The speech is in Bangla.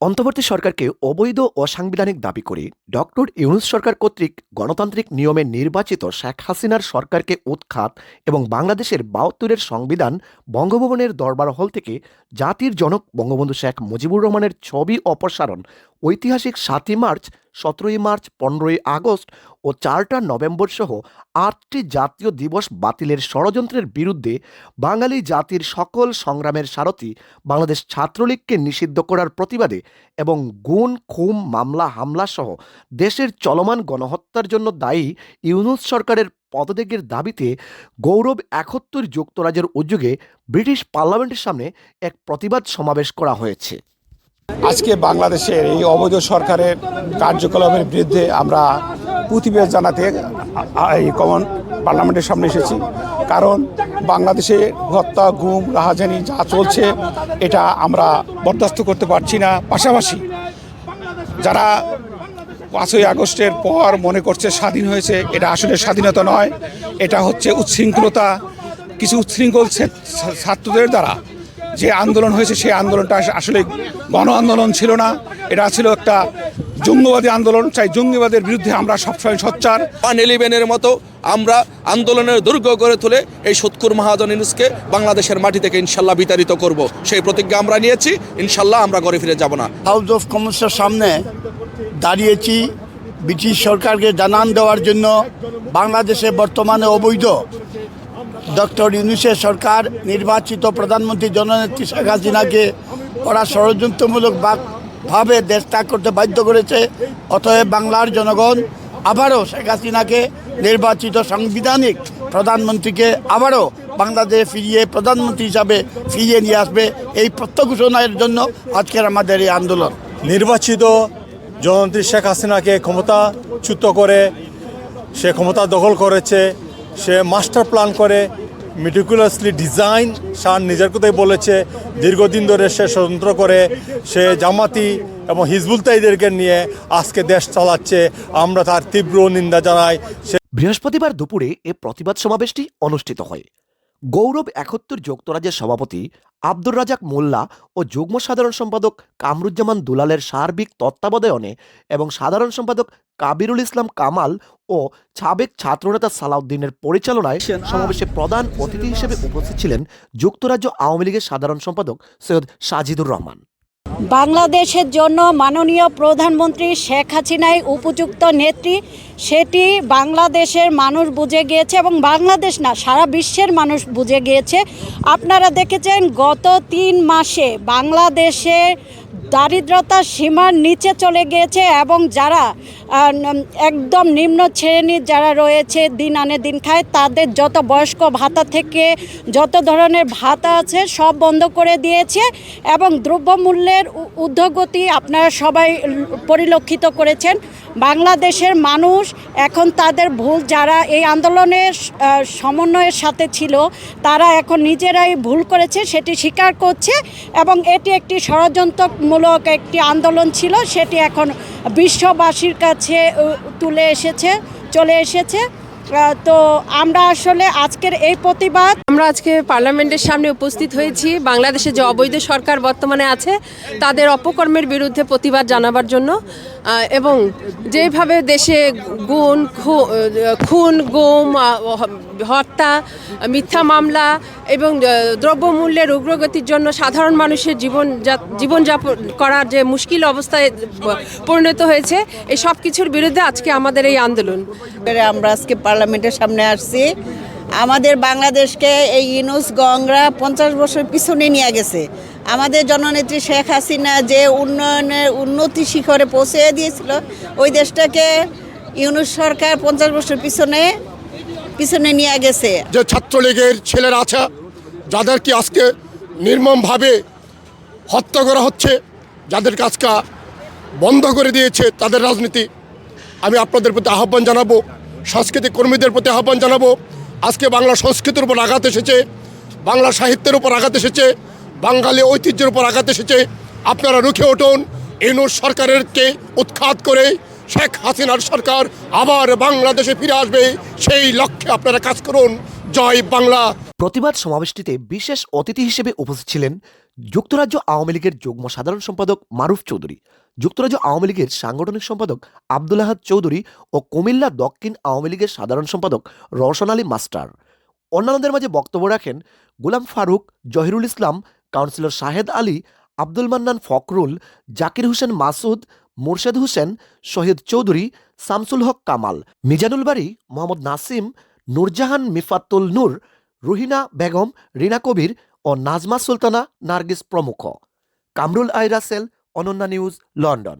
অন্তর্বর্তী সরকারকে অবৈধ অসাংবিধানিক দাবি করে ডক্টর ইউনুস সরকার কর্তৃক গণতান্ত্রিক নিয়মে নির্বাচিত শেখ হাসিনার সরকারকে উৎখাত এবং বাংলাদেশের বাহাত্তরের সংবিধান বঙ্গভবনের দরবার হল থেকে জাতির জনক বঙ্গবন্ধু শেখ মুজিবুর রহমানের ছবি অপসারণ ঐতিহাসিক সাতই মার্চ, সতেরোই মার্চ, পনেরোই আগস্ট ও চারটা নভেম্বর সহ আটটি জাতীয় দিবস বাতিলের ষড়যন্ত্রের বিরুদ্ধে বাঙালি জাতির সকল সংগ্রামের সারথি বাংলাদেশ ছাত্রলীগকে নিষিদ্ধ করার প্রতিবাদে এবং গুণ, খুম, মামলা, হামলা সহ দেশের চলমান গণহত্যার জন্য দায়ী ইউনুস সরকারের পদত্যাগের দাবিতে গৌরব একত্তর যুক্তরাজ্যের উদ্যোগে ব্রিটিশ পার্লামেন্টের সামনে এক প্রতিবাদ সমাবেশ করা হয়েছে। আজকে বাংলাদেশের এই অবৈধ সরকারের কার্যকলাপের বিরুদ্ধে আমরা প্রতিবাদ জানাতে এই কমন পার্লামেন্টের সামনে এসেছি। কারণ বাংলাদেশে হত্যা, গুম, রাহাজানি যা চলছে, এটা আমরা বরদাস্ত করতে পারছি না। পাশাপাশি যারা পাঁচই আগস্টের পর মনে করছে স্বাধীন হয়েছে, এটা আসলে স্বাধীনতা নয়, এটা হচ্ছে উচ্ছৃঙ্খলতা। কিছু উচ্ছৃঙ্খল ছাত্রদের দ্বারা যে আন্দোলন হয়েছে সেই আন্দোলনটা আসলে গণ আন্দোলন ছিল না। এটা ছিল একটা জঙ্গিবাদী আন্দোলন। চাই জঙ্গিবাদের বিরুদ্ধে আমরা সবসময় সচ্চার। ওয়ান ইলেভেনের মতো আমরা আন্দোলনের দুর্গ গড়ে তুলে এই সৎকুর মহাজন ইনুসকে বাংলাদেশের মাটি থেকে ইনশাল্লাহ বিতাড়িত করব। সেই প্রতিজ্ঞা আমরা নিয়েছি। ইনশাল্লাহ আমরা ঘরে ফিরে যাব না। হাউস অফ কমন্সের সামনে দাঁড়িয়েছি ব্রিটিশ সরকারকে জানান দেওয়ার জন্য। বাংলাদেশে বর্তমানে অবৈধ ডক্টর ইউনুসের সরকার, নির্বাচিত প্রধানমন্ত্রী জননেত্রী শেখ হাসিনাকে ওরা ষড়যন্ত্রমূলক ভাবে দেশ ত্যাগ করতে বাধ্য করেছে। অতএব বাংলার জনগণ আবারও শেখ হাসিনাকে নির্বাচিত সাংবিধানিক প্রধানমন্ত্রীকে আবারও বাংলাদেশে ফিরিয়ে প্রধানমন্ত্রী হিসাবে ফিরিয়ে নিয়ে আসবে এই প্রত্যাঘোষণার জন্য আজকের আমাদের এই আন্দোলন। নির্বাচিত জননেত্রী শেখ হাসিনাকে ক্ষমতাচ্যুত করে, সে ক্ষমতা দখল করেছে, সে মাস্টার প্ল্যান করে মিটিকুলাসলি ডিজাইন সার নিজের কথাই বলেছে, দীর্ঘদিন ধরে সে স্বতন্ত্র করে, সে জামাতি এবং হিজবুল তাইদেরকে নিয়ে আজকে দেশ চালাচ্ছে। আমরা তার তীব্র নিন্দা জানাই, সে বৃহস্পতিবার দুপুরে এ প্রতিবাদ সমাবেশটি অনুষ্ঠিত হয়। গৌরব একত্তর যুক্তরাজ্যের সভাপতি আব্দুর রাজাক মোল্লা ও যুগ্ম সাধারণ সম্পাদক কামরুজ্জামান দুলালের সার্বিক তত্ত্বাবধায়নে এবং সাধারণ সম্পাদক কাবিরুল ইসলাম কামাল ও সাবেক ছাত্রনেতা সালাউদ্দিনের পরিচালনায় সমাবেশে প্রধান অতিথি হিসেবে উপস্থিত ছিলেন যুক্তরাজ্য আওয়ামী লীগের সাধারণ সম্পাদক সৈয়দ সাজিদুর রহমান। বাংলাদেশের জন্য মাননীয় প্রধানমন্ত্রী শেখ হাসিনাই উপযুক্ত নেত্রী। সেটি বাংলাদেশের মানুষ বুঝে গিয়েছে এবং বাংলাদেশ না, সারা বিশ্বের মানুষ বুঝে গিয়েছে। আপনারা দেখেছেন, গত তিন মাসে বাংলাদেশে দারিদ্রতা সীমার নিচে চলে গিয়েছে এবং যারা একদম নিম্ন শ্রেণির যারা রয়েছে, দিন আনে দিন খায়, তাদের যত বয়স্ক ভাতা থেকে যত ধরনের ভাতা আছে, সব বন্ধ করে দিয়েছে এবং দ্রব্যমূল্যের উ- ঊর্ধ্বগতি আপনারা সবাই পরিলক্ষিত করেছেন। বাংলাদেশের মানুষ এখন তাদের ভুল, যারা এই আন্দোলনের সমন্বয়ের সাথে ছিল, তারা এখন নিজেরাই ভুল করেছে, সেটি স্বীকার করছে এবং এটি একটি ষড়যন্ত্রমূলক একটি আন্দোলন ছিল, সেটি এখন বিশ্ববাসীর কাছে তুলে এসেছে, চলে এসেছে। তো আমরা আসলে আজকের এই প্রতিবাদ আমরা আজকে পার্লামেন্টের সামনে উপস্থিত হয়েছি। বাংলাদেশে যে অবৈধ সরকার বর্তমানে আছে, তাদের অপকর্মের বিরুদ্ধে প্রতিবাদ জানাবার জন্য। এবং যেভাবে দেশে গুণ খুন, গুম হত্যা, মিথ্যা মামলা এবং দ্রব্যমূল্যের উগ্রগতির জন্য সাধারণ মানুষের জীবন জীবনযাপন করার যে মুশকিল অবস্থায় পরিণত হয়েছে, এই সব কিছুর বিরুদ্ধে আজকে আমাদের এই আন্দোলন। আমরা আজকে পার্লামেন্টের সামনে আসছি। আমাদের বাংলাদেশকে এই ইনুস গংরা পঞ্চাশ বছর পিছনে নিয়ে গেছে। আমাদের জননেত্রী শেখ হাসিনা যে উন্নয়নের উন্নতি শিখরে পৌঁছে দিয়েছিল, ওই দেশটাকে ইউনুস সরকার পঞ্চাশ বছর পিছনে পিছনে নিয়ে গেছে। যে ছাত্রলীগের ছেলেরা আছে যাদেরকে আজকে নির্মমভাবে হত্যা করা হচ্ছে যাদের আজকে বন্ধ করে দিয়েছে তাদের রাজনীতি, আমি আপনাদের প্রতি আহ্বান জানাব, সাংস্কৃতিক কর্মীদের প্রতি আহ্বান জানাব আজকে বাংলা সংস্কৃতির উপর আঘাত এসেছে, বাংলা সাহিত্যের উপর আঘাত এসেছে, বাঙালি ঐতিহ্যের উপর আঘাত এসেছে। আপনারা রুখে উঠুন এনুর সরকারেরকে উৎখাত করে শেখ হাসিনার সরকার আবার বাংলাদেশে ফিরে আসবে, সেই লক্ষ্যে আপনারা কাজ করুন। জয় বাংলা। প্রতিবাদ সমাবেশটিতে বিশেষ অতিথি হিসেবে উপস্থিত ছিলেন যুক্তরাজ্য আওয়ামী লীগের যুগ্ম সাধারণ সম্পাদক মারুফ চৌধুরী, যুক্তরাজ্য আওয়ামী লীগের সাংগঠনিক সম্পাদক আব্দুল আহাদ চৌধুরী ও কুমিল্লা দক্ষিণ আওয়ামী লীগের সাধারণ সম্পাদক রওশন আলী মাস্টার। অন্যান্যদের মাঝে বক্তব্য রাখেন গোলাম ফারুক, জহিরুল ইসলাম, কাউন্সিলর শাহেদ আলী, আব্দুল মান্নান ফখরুল, জাকির হোসেন মাসুদ, মোরশেদ হোসেন, শহীদ চৌধুরী, শামসুল হক কামাল, মিজানুল বাড়ি মোহাম্মদ নাসিম, নূরজাহান মিফাতুল নূর, রুহিনা বেগম, রিনা কবির ও নাজমা সুলতানা নার্গিস প্রমুখ। Kamrul I Rasel Ananya news London.